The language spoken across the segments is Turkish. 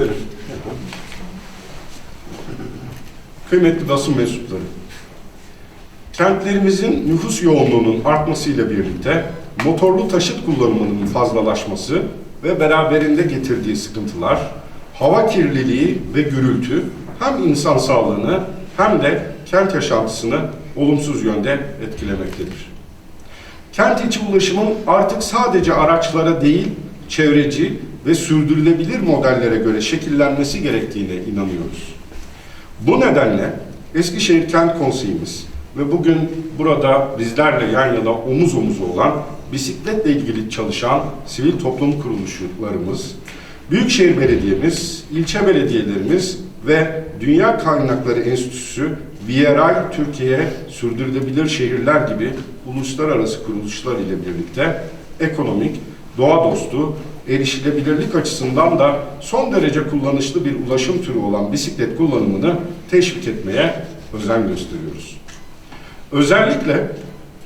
Buyurun. Kıymetli basın mensupları, kentlerimizin nüfus yoğunluğunun artmasıyla birlikte motorlu taşıt kullanımının fazlalaşması ve beraberinde getirdiği sıkıntılar, hava kirliliği ve gürültü hem insan sağlığını hem de kent yaşantısını olumsuz yönde etkilemektedir. Kent içi ulaşımın artık sadece araçlara değil, çevreci ve sürdürülebilir modellere göre şekillenmesi gerektiğine inanıyoruz. Bu nedenle Eskişehir Kent Konseyimiz ve bugün burada bizlerle yan yana omuz omuza olan bisikletle ilgili çalışan sivil toplum kuruluşlarımız, Büyükşehir Belediye'miz, ilçe belediyelerimiz ve Dünya Kaynakları Enstitüsü, VRI Türkiye Sürdürülebilir Şehirler gibi uluslararası kuruluşlar ile birlikte ekonomik, doğa dostu, erişilebilirlik açısından da son derece kullanışlı bir ulaşım türü olan bisiklet kullanımını teşvik etmeye özen gösteriyoruz. Özellikle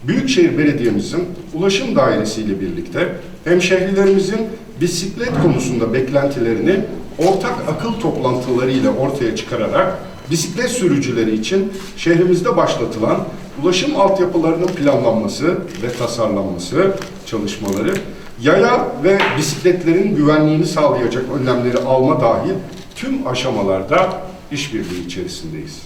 Büyükşehir Belediye'mizin ulaşım dairesiyle birlikte hemşehrilerimizin bisiklet konusunda beklentilerini ortak akıl toplantılarıyla ortaya çıkararak bisiklet sürücüleri için şehrimizde başlatılan ulaşım altyapılarının planlanması ve tasarlanması çalışmaları, yaya ve bisikletlerin güvenliğini sağlayacak önlemleri alma dahil tüm aşamalarda işbirliği içerisindeyiz.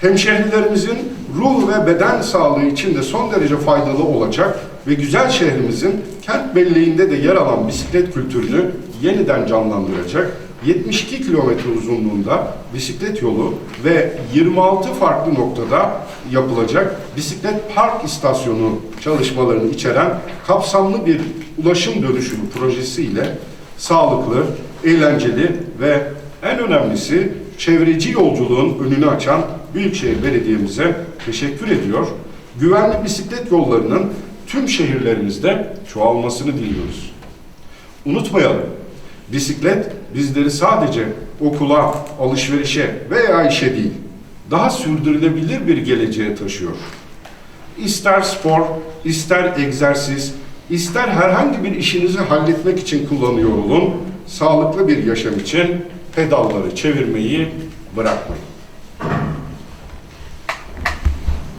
Hemşehrilerimizin ruh ve beden sağlığı için de son derece faydalı olacak ve güzel şehrimizin kent belleğinde de yer alan bisiklet kültürünü yeniden canlandıracak 72 kilometre uzunluğunda bisiklet yolu ve 26 farklı noktada yapılacak bisiklet park istasyonu çalışmalarını içeren kapsamlı bir ulaşım dönüşümü projesiyle sağlıklı, eğlenceli ve en önemlisi çevreci yolculuğun önünü açan Büyükşehir Belediye'mize teşekkür ediyor. Güvenli bisiklet yollarının tüm şehirlerimizde çoğalmasını diliyoruz. Unutmayalım, bisiklet bizleri sadece okula, alışverişe veya işe değil, daha sürdürülebilir bir geleceğe taşıyor. İster spor, ister egzersiz, ister herhangi bir işinizi halletmek için kullanıyor olun, sağlıklı bir yaşam için pedalları çevirmeyi bırakmayın.